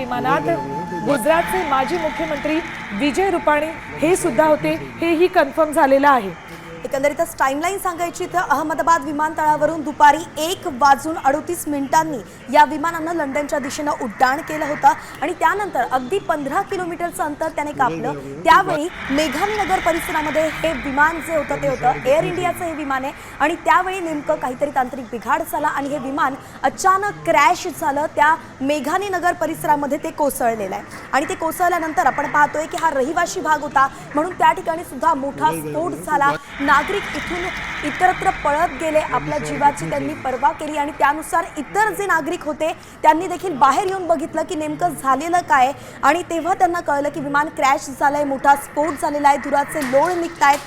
विमानात गुजरातचे माजी मुख्यमंत्री विजय रुपाणी हे सुद्धा होते हेही कन्फर्म झालेलं आहे. एकंदरीतच टाईमलाईन सांगायची तर अहमदाबाद विमानतळावरून दुपारी एक वाजून अडोतीस मिनिटांनी या विमानानं लंडनच्या दिशेनं उड्डाण केलं होतं आणि त्यानंतर अगदी पंधरा किलोमीटरचं अंतर त्याने कापलं. त्यावेळी मेघानी नगर परिसरामध्ये हे विमान जे होतं ते होतं एअर इंडियाचं हे विमान आहे. आणि त्यावेळी नेमकं काहीतरी तांत्रिक बिघाड झाला आणि हे विमान अचानक क्रॅश झालं. त्या मेघानी नगर परिसरामध्ये ते कोसळलेलं आहे. आणि ते कोसळल्यानंतर आपण पाहतोय की हा रहिवाशी भाग होता. म्हणून त्या ठिकाणी सुद्धा मोठा स्फोट झाला. नागरिक इथून इतरत्र पळत गेले. आपल्या जीवाची त्यांनी पर्वा केली आणि त्यानुसार इतर जे नागरिक होते त्यांनी देखील बाहेर येऊन बघितलं की नेमकं झालेलं काय आणि तेव्हा त्यांना कळलं की विमान क्रॅश झालंय मोठा स्फोट झालेला आहे धुराचे लोळ निघतायत.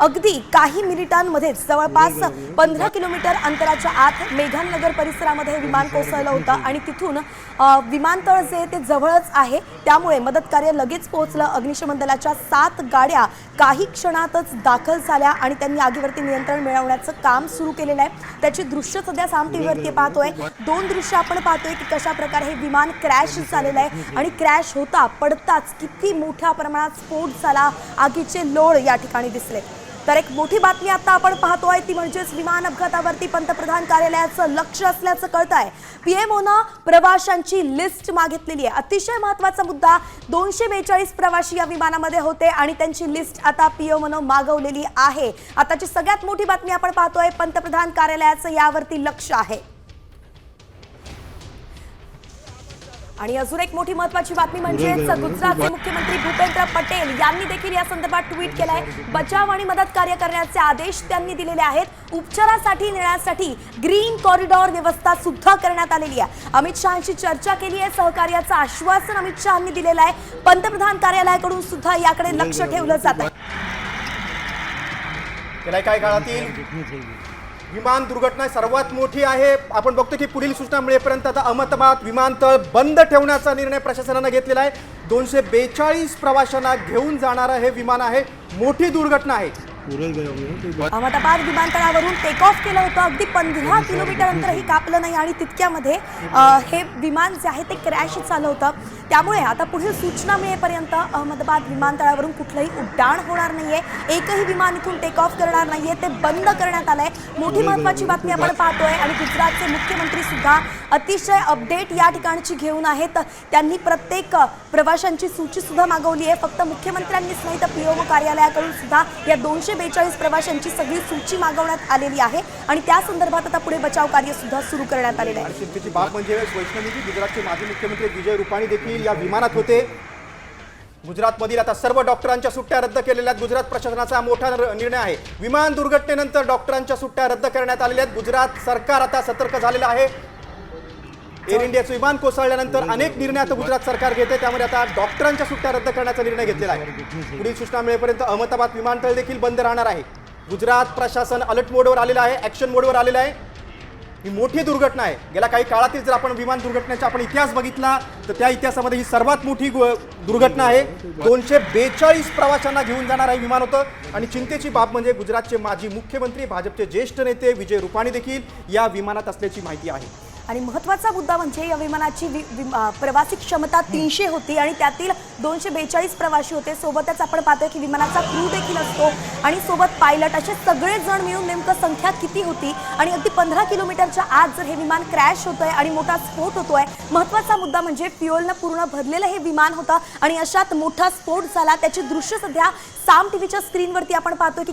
अगदी काही मिनिटांमध्येच जवळपास पंधरा किलोमीटर अंतराच्या आत मेघाननगर परिसरामध्ये हे विमान कोसळलं होतं आणि तिथून विमानतळ जे ते जवळच आहे. त्यामुळे मदत कार्य लगेच पोहोचलं. अग्निशमन दलाच्या सात गाड्या काही क्षणातच दाखल झाल्या आणि त्यांनी आगीवरती नियंत्रण मिळवण्याचं काम सुरू केलेलं आहे. त्याची दृश्य सध्या साम टीव्हीवरती पाहतोय. दोन दृश्य आपण पाहतोय की कशा प्रकारे हे विमान क्रॅश झालेलं आहे आणि क्रॅश होता पडताच किती मोठ्या प्रमाणात स्फोट झाला. आगीचे लोळ या ठिकाणी दिसले. तर एक मोठी बातमी आता आपण पाहतोय ती म्हणजेच विमान अपघातावरती पंतप्रधान कार्यालयाचं लक्ष असल्याचं कळत आहे पीएमओनं प्रवाशांची लिस्ट मागितलेली आहे. अतिशय महत्त्वाचा मुद्दा दोनशे बेचाळीस प्रवासी या विमानामध्ये होते आणि त्यांची लिस्ट आता पीएमओनं मागवलेली आहे. आताची सगळ्यात मोठी बातमी आपण पाहतोय पंतप्रधान कार्यालयाचं यावरती लक्ष आहे. आणि अजून एक मोठी महत्वाची बातमी म्हणजेच गुजरातचे मुख्यमंत्री भूपेंद्र पटेल यांनी देखील या संदर्भात ट्विट केलंय. बचाव आणि मदत कार्य करण्याचे आदेश त्यांनी दिलेले आहेत. उपचारासाठी नेण्यासाठी ग्रीन कॉरिडॉर व्यवस्था सुद्धा करण्यात आलेली आहे. अमित शहाशी चर्चा केली आहे. सहकार्याचं आश्वासन अमित शहानी दिलेलं आहे. पंतप्रधान कार्यालयाकडून सुद्धा याकडे लक्ष ठेवलं जात आहे. काही काळातील? विमान दुर्घटना सर्वात मोठी आहे. आपण बघतो की पुढील सूचना मिळेपर्यंत आता अहमदाबाद विमानतळ बंद ठेवण्याचा निर्णय प्रशासनानं घेतलेला आहे. दोनशे बेचाळीस प्रवाशांना घेऊन जाणारं हे विमान आहे. मोठी दुर्घटना आहे. अहमदाबाद विमानतळावरून टेक ऑफ केलं होतं. अगदी पंधरा किलोमीटर अंतरही कापलं नाही आणि तितक्यामध्ये हे विमान जे आहे ते क्रॅश झालं होतं. त्यामुळे आता पुढील सूचना मिळेपर्यंत अहमदाबाद विमानतळावरून कुठलंही उड्डाण होणार नाहीये. एकही विमान इथून टेक ऑफ करणार नाहीये. ते बंद करण्यात आलंय. मोठी महत्वाची बातमी आपण पाहतोय आणि गुजरातचे मुख्यमंत्री सुद्धा अतिशय अपडेट या ठिकाणची घेऊन आहेत. त्यांनी प्रत्येक प्रवाशांची सूची सुद्धा मागवली आहे. फक्त मुख्यमंत्र्यांनीच नाही तर पीओ कार्यालयाकडून सुद्धा या दोनशे बेचाळीस प्रवाशांची सगळी सूची मागवण्यात आलेली आहे. आणि त्या संदर्भात आता पुढे बचाव कार्य सुद्धा सुरू करण्यात आलेलं आहे. बाब म्हणजे वैष्णवीजी गुजरातचे माजी मुख्यमंत्री विजय रुपाणी देखील या विमानात होते. गुजरातमधील आता सर्व डॉक्टरांच्या सुट्ट्या रद्द केलेल्या आहेत. गुजरात प्रशासनाचा मोठा निर्णय आहे. विमान दुर्घटनेनंतर डॉक्टरांच्या सुट्ट्या रद्द करण्यात आलेल्या आहेत. गुजरात सरकार आता सतर्क झालेलं आहे. एअर इंडियाचं विमान कोसळल्यानंतर अनेक निर्णय आता गुजरात सरकार घेते. त्यामुळे आता डॉक्टरांच्या सुट्ट्या रद्द करण्याचा निर्णय घेतलेला आहे. पुढील सूचना मिळेपर्यंत अहमदाबाद विमानतळ देखील बंद राहणार आहे. गुजरात प्रशासन अलर्ट मोडवर आलेलं आहे. ऍक्शन मोडवर आलेलं आहे. ही मोठी दुर्घटना आहे. गेल्या काही काळातील जर आपण विमान दुर्घटनेचा आपण इतिहास बघितला तर त्या इतिहासामध्ये ही सर्वात मोठी दुर्घटना आहे. दोनशे बेचाळीस प्रवाशांना घेऊन जाणार हे विमान होतं. आणि चिंतेची बाब म्हणजे गुजरातचे माजी मुख्यमंत्री भाजपचे ज्येष्ठ नेते विजय रुपाणी देखील या विमानात असल्याची माहिती आहे. आणि महत्त्वाचा मुद्दा म्हणजे या विमानाची वि- प्रवासी क्षमता तीनशे होती आणि त्यातील दोनशे बेचाळीस प्रवासी होते. सोबतच आपण पाहतोय की विमानाचा क्रू देखील असतो आणि सोबत पायलट असे सगळे जण मिळून नेमकं संख्या किती होती आणि अगदी पंधरा किलोमीटरच्या आत जर हे विमान क्रॅश होतोय आणि मोठा स्फोट होतोय महत्त्वाचा मुद्दा म्हणजे फ्युएलनं पूर्ण भरलेलं हे विमान होतं आणि अशात मोठा स्फोट झाला. त्याची दृश्य सध्या साम टीव्हीच्या स्क्रीनवरती आपण पाहतोय की